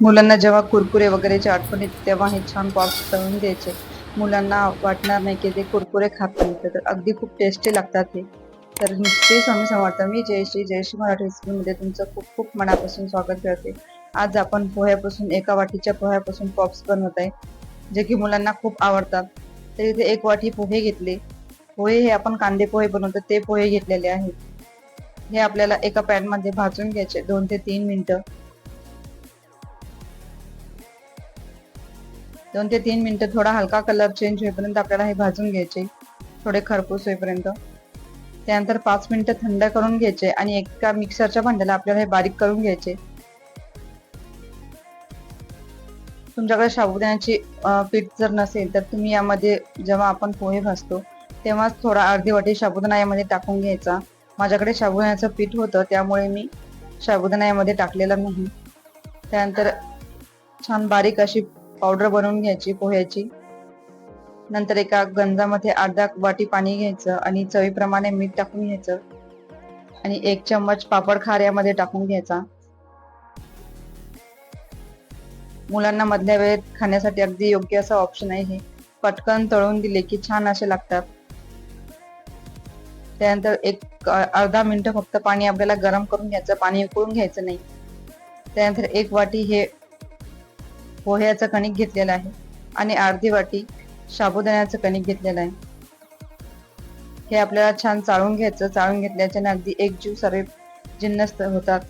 मुलांना जेव्हा कुरकुरे वगैरेची आठवण येते तेव्हा हे छान पॉप्स तळून द्यायचे. मुलांना वाटणार नाही की ते कुरकुरे खात नाही तर अगदी खूप टेस्टी लागतात हे. तर नुसते स्वामी समर्थ मी जयश्री जयश्री मराठी स्कूलमध्ये तुमचं खूप खूप मनापासून स्वागत करते. आज आपण पोह्यापासून एका वाटीच्या पोह्यापासून पॉप्स बनवत आहे जे की मुलांना खूप आवडतात. तर इथे एक वाटी पोहे घेतले. पोहे हे आपण कांदे पोहे बनवतो ते पोहे घेतलेले आहेत. हे आपल्याला एका पॅनमध्ये भाजून घ्यायचे दोन ते तीन मिनिटं. दोन ते तीन मिनिटं थोडा हलका कलर चेंज होईपर्यंत आपल्याला हे भाजून घ्यायचे. थोडे खरपूस होईपर्यंत. त्यानंतर पाच मिनिटं थंड करून घ्यायचे आणि एका मिक्सरच्या भांड्याला आपल्याला हे बारीक करून घ्यायचे. तुमच्याकडे साबुदाण्याची पीठ जर नसेल तर तुम्ही यामध्ये जेव्हा आपण पोहे भाजतो तेव्हाच थोडा अर्धी वाटी साबुदाणा यामध्ये टाकून घ्यायचा. माझ्याकडे साबुदाण्याचं पीठ होतं त्यामुळे मी साबुदाणा यामध्ये टाकलेला नाही. त्यानंतर छान बारीक अशी पावडर बनवून घ्यायची पोह्याची. नंतर एका गंजामध्ये अर्धा वाटी पाणी घ्यायचं आणि चवीप्रमाणे मीठ टाकून घ्यायचं. आणि एक चम्मच पापड खार यामध्ये टाकून घ्यायचा. मुलांना मधल्या वेळेत खाण्यासाठी अगदी योग्य असं ऑप्शन आहे हे. पटकन तळून दिले की छान असे लागतात. त्यानंतर एक अर्धा मिनिट फक्त पाणी आपल्याला गरम करून घ्यायचं पाणी उकळून घ्यायचं नाही. त्यानंतर एक वाटी हे पोह्याचं कणिक घेतलेलं आहे. आणि अर्धी वाटी साबुदाण्याचं कणिक घेतलेलं आहे. हे आपल्याला छान चाळून घ्यायचं. चाळून घेतल्याच्याने अगदी एकजीव सर्व जिन्नस होतात.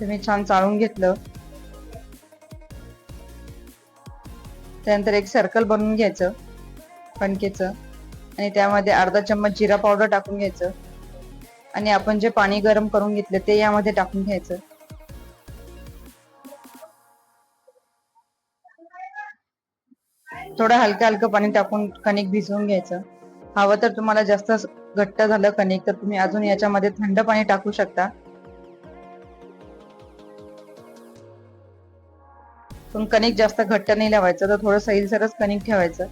तुम्ही छान चाळून घेतलं. त्यानंतर एक सर्कल बनवून घ्यायचं. कणकेचं आणि त्यामध्ये अर्धा चम्मच जिरा पावडर टाकून घ्यायचं. आणि आपण जे पाणी गरम करून घेतलं ते यामध्ये टाकून घ्यायचं. थोडं हलकं हलकं पाणी टाकून कणिक भिजवून घ्यायचं. हवं तर तुम्हाला जास्त घट्ट झालं कणिक तर तुम्ही अजून याच्यामध्ये थंड पाणी टाकू शकता. पण कणिक जास्त घट्ट नाही लावायचं तर थोडं सैलसरच कणिक ठेवायचं.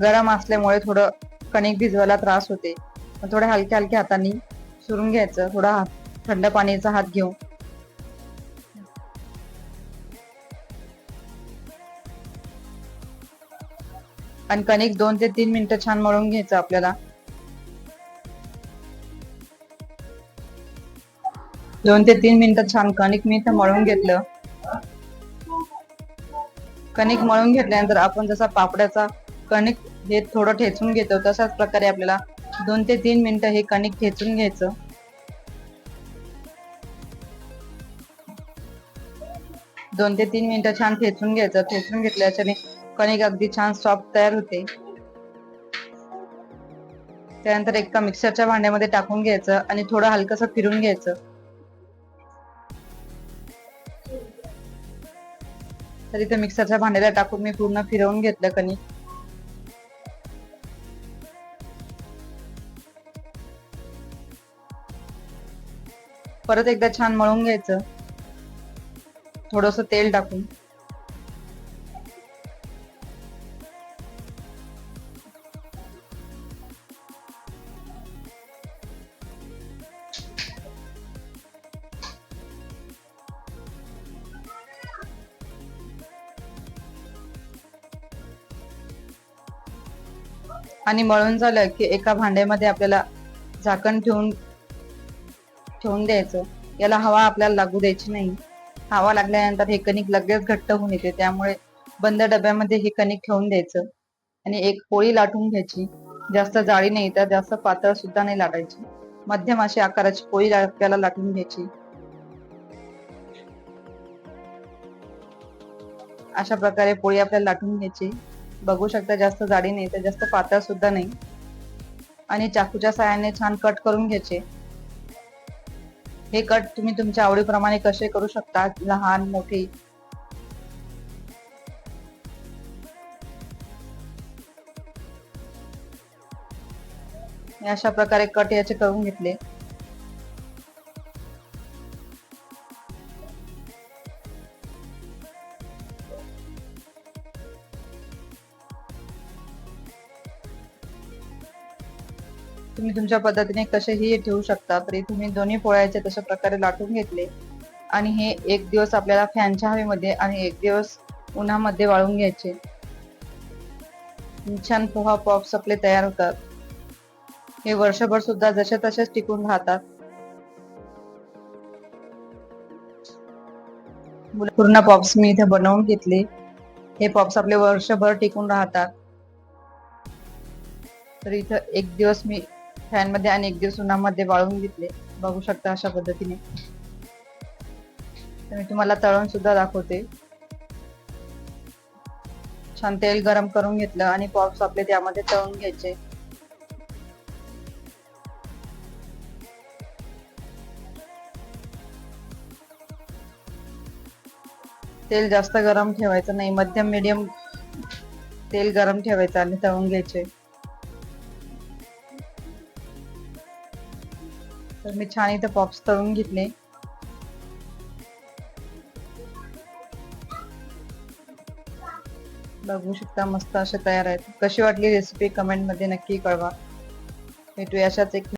गरम असल्यामुळे थोडं कणिक भिजवायला त्रास होते. थोड्या हलक्या हलक्या हाताने सुरून घ्यायचं थोडा हात थंड पाण्याचा हात घेऊन. आणि कणिक दोन ते तीन मिनिटं छान मळून घ्यायचं आपल्याला. दोन ते तीन मिनिटं छान कणिक मी इथं मळून घेतलं. कणिक मळून घेतल्यानंतर आपण जसा पापड्याचा कणिक हे थोडं ठेचून घेतो तशाच प्रकारे आपल्याला दोन ते तीन मिनिटं हे कणिक ठेचून घ्यायचं. दोन ते तीन मिनिटं छान ठेचून घ्यायचं ठेचून घेतल्याच्याने कणिक अगदी छान सॉफ्ट तयार होते. त्यानंतर एका मिक्सरच्या भांड्यामध्ये टाकून घ्यायचं आणि थोडं हलकस फिरून घ्यायचं. तर इथे मिक्सरच्या भांड्याला टाकून मी पूर्ण फिरवून घेतलं कणिक परत एकदा छान मळून घ्यायचं. थोडस तेल टाकून. आणि मळून झालं की एका भांड्यामध्ये आपल्याला झाकण ठेवून ठेवून द्यायचं. याला हवा आपल्याला लागू द्यायची नाही. हवा लागल्यानंतर हे कणिक लगेच घट्ट होऊन येते. त्यामुळे बंद डब्यामध्ये हे कणिक ठेवून द्यायचं. आणि एक पोळी लाटून घ्यायची. जास्त जाळी नाही तर जास्त पातळ सुद्धा नाही लाटायची. मध्यम अशी आकाराची पोळी आपल्याला लाटून घ्यायची. अशा प्रकारे पोळी आपल्याला लाटून घ्यायची. बघू शकता जास्त जाडी नाही तर जास्त पातळ सुद्धा नाही. आणि चाकूच्या साह्याने छान कट करून घ्यायचे. हे कट तुम्ही तुमच्या आवडीप्रमाणे कसे करू शकता लहान मोठे? अशा प्रकारे कट याचे करून घेतले. तुम्ही तुमच्या पद्धतीने कसेही ठेवू शकता तरी तुम्ही दोन्ही पोळ्याचे तशा प्रकारे लाटून घेतले. आणि हे एक दिवस आपल्याला फॅनच्या हवेमध्ये आणि एक दिवस उन्हामध्ये वाळून घ्यायचे. छान पोहा पॉप्स आपले तयार होतात. हे वर्षभर सुद्धा जसे तसेच टिकून राहतात. पूर्ण पॉप्स मी इथे बनवून घेतले. हे पॉप्स आपले वर्षभर टिकून राहतात. तर इथं एक दिवस मी फॅनमध्ये आणि एक दिवस उन्हामध्ये वाळून घेतले. बघू शकता अशा पद्धतीने. तर मी तुम्हाला तळून सुद्धा दाखवते. छान तेल गरम करून घेतलं आणि पॉप्स आपले त्यामध्ये तळून घ्यायचे. तेल जास्त गरम ठेवायचं नाही. मध्यम मीडियम तेल गरम ठेवायचं आणि तळून घ्यायचे. तर मी छान इथं पॉप्स तळून घेतले. बघू शकता मस्त असे तयार आहेत. कशी वाटली रेसिपी कमेंटमध्ये नक्की कळवा. भेटूया अशाच एक